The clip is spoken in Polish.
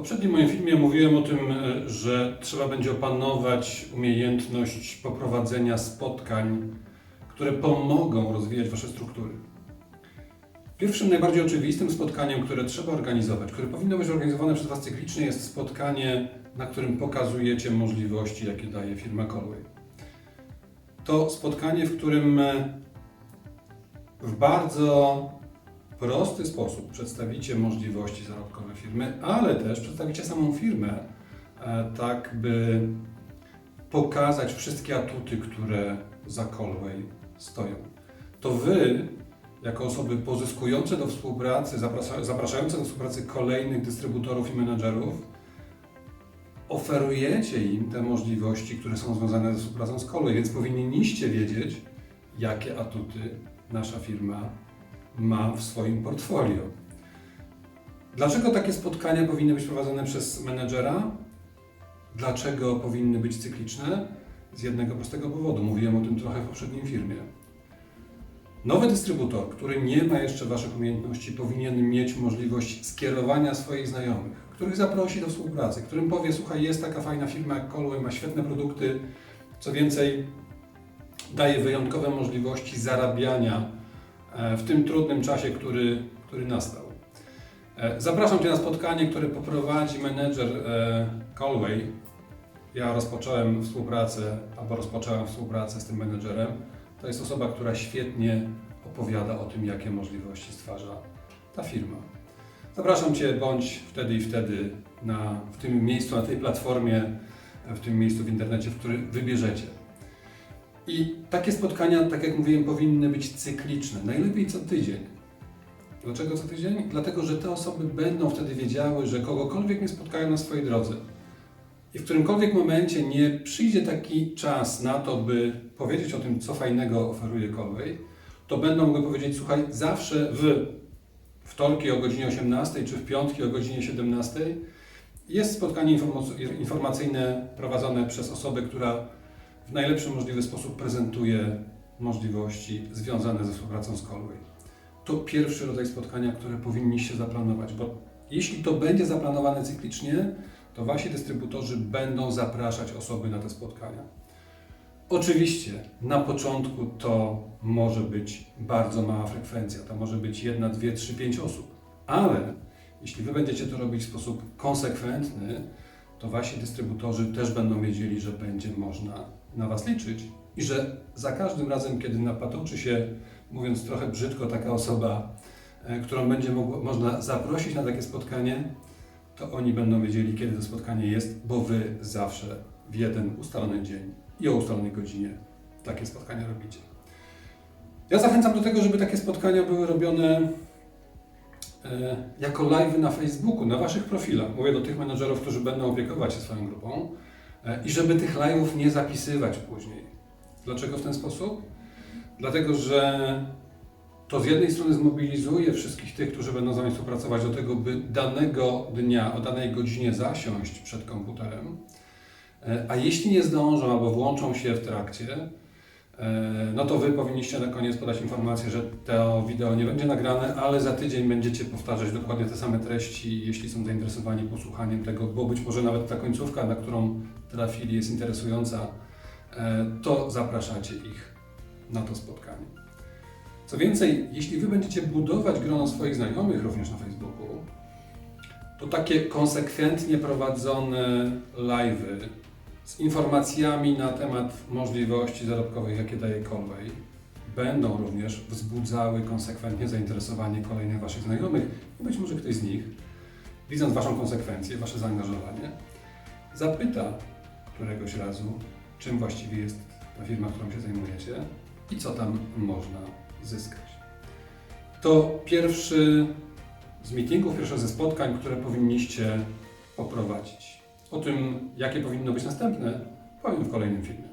poprzednim moim filmie mówiłem o tym, e, że trzeba będzie opanować umiejętność poprowadzenia spotkań, które pomogą rozwijać Wasze struktury. Pierwszym, najbardziej oczywistym spotkaniem, które trzeba organizować, które powinno być organizowane przez Was cyklicznie, jest spotkanie, na którym pokazujecie możliwości, jakie daje firma Colway. To spotkanie, w którym e, w bardzo prosty sposób przedstawicie możliwości zarobkowe firmy, ale też przedstawicie samą firmę, e, tak by pokazać wszystkie atuty, które za Colway stoją. To Wy, jako osoby pozyskujące do współpracy, zaprasza- zapraszające do współpracy kolejnych dystrybutorów i menedżerów, oferujecie im te możliwości, które są związane ze współpracą z Colway, więc powinniście wiedzieć, jakie atuty nasza firma ma w swoim portfolio. Dlaczego takie spotkania powinny być prowadzone przez menedżera? Dlaczego powinny być cykliczne? Z jednego prostego powodu. Mówiłem o tym trochę w poprzednim filmie. Nowy dystrybutor, który nie ma jeszcze Waszych umiejętności, powinien mieć możliwość skierowania swoich znajomych, których zaprosi do współpracy, którym powie: Słuchaj, jest taka fajna firma jak Colway, ma świetne produkty, co więcej, daje wyjątkowe możliwości zarabiania w tym trudnym czasie, który, który nastał. E, Zapraszam Cię na spotkanie, które poprowadzi menedżer e, Colway. Ja rozpocząłem współpracę, albo rozpocząłem współpracę z tym menedżerem. To jest osoba, która świetnie opowiada o tym, jakie możliwości stwarza ta firma. Zapraszam Cię bądź wtedy i wtedy na, w tym miejscu, na tej platformie, w tym miejscu w internecie, w którym wybierzecie. I takie spotkania, tak jak mówiłem, powinny być cykliczne. Najlepiej co tydzień. Dlaczego co tydzień? Dlatego, że te osoby będą wtedy wiedziały, że kogokolwiek nie spotkają na swojej drodze i w którymkolwiek momencie nie przyjdzie taki czas na to, by powiedzieć o tym, co fajnego oferuje Colway, to będą mogły powiedzieć, słuchaj, zawsze w wtorki o godzinie 18 czy w piątki o godzinie 17 jest spotkanie informacyjne prowadzone przez osobę, która w najlepszy możliwy sposób prezentuje możliwości związane ze współpracą z Colway. To pierwszy rodzaj spotkania, które powinniście zaplanować, bo jeśli to będzie zaplanowane cyklicznie, to wasi dystrybutorzy będą zapraszać osoby na te spotkania. Oczywiście na początku to może być bardzo mała frekwencja, to może być jedna, dwie, trzy, pięć osób, ale jeśli wy będziecie to robić w sposób konsekwentny, to wasi dystrybutorzy też będą wiedzieli, że będzie można na was liczyć i że za każdym razem, kiedy napatoczy się, mówiąc trochę brzydko, taka osoba, e, którą będzie mogło, można zaprosić na takie spotkanie, to oni będą wiedzieli, kiedy to spotkanie jest, bo wy zawsze w jeden ustalony dzień i o ustalonej godzinie takie spotkania robicie. Ja zachęcam do tego, żeby takie spotkania były robione e, jako live na Facebooku, na waszych profilach. Mówię do tych menedżerów, którzy będą opiekować się swoją grupą i żeby tych live'ów nie zapisywać później. Dlaczego w ten sposób? Dlatego, że to z jednej strony zmobilizuje wszystkich tych, którzy będą z Wami współpracować do tego, by danego dnia, o danej godzinie zasiąść przed komputerem, E, a jeśli nie zdążą albo włączą się w trakcie, e, no to Wy powinniście na koniec podać informację, że to wideo nie będzie nagrane, ale za tydzień będziecie powtarzać dokładnie te same treści, jeśli są zainteresowani posłuchaniem tego, bo być może nawet ta końcówka, na którą trafili jest interesująca, e, to zapraszacie ich na to spotkanie. Co więcej, jeśli Wy będziecie budować grono swoich znajomych również na Facebooku, to takie konsekwentnie prowadzone live'y z informacjami na temat możliwości zarobkowych, jakie daje Conway, będą również wzbudzały konsekwentnie zainteresowanie kolejnych Waszych znajomych i być może ktoś z nich, widząc Waszą konsekwencję, Wasze zaangażowanie, zapyta któregoś razu, czym właściwie jest ta firma, którą się zajmujecie i co tam można zyskać. To pierwszy z meetingów, pierwsze ze spotkań, które powinniście poprowadzić. O tym, jakie powinno być następne, powiem w kolejnym filmie.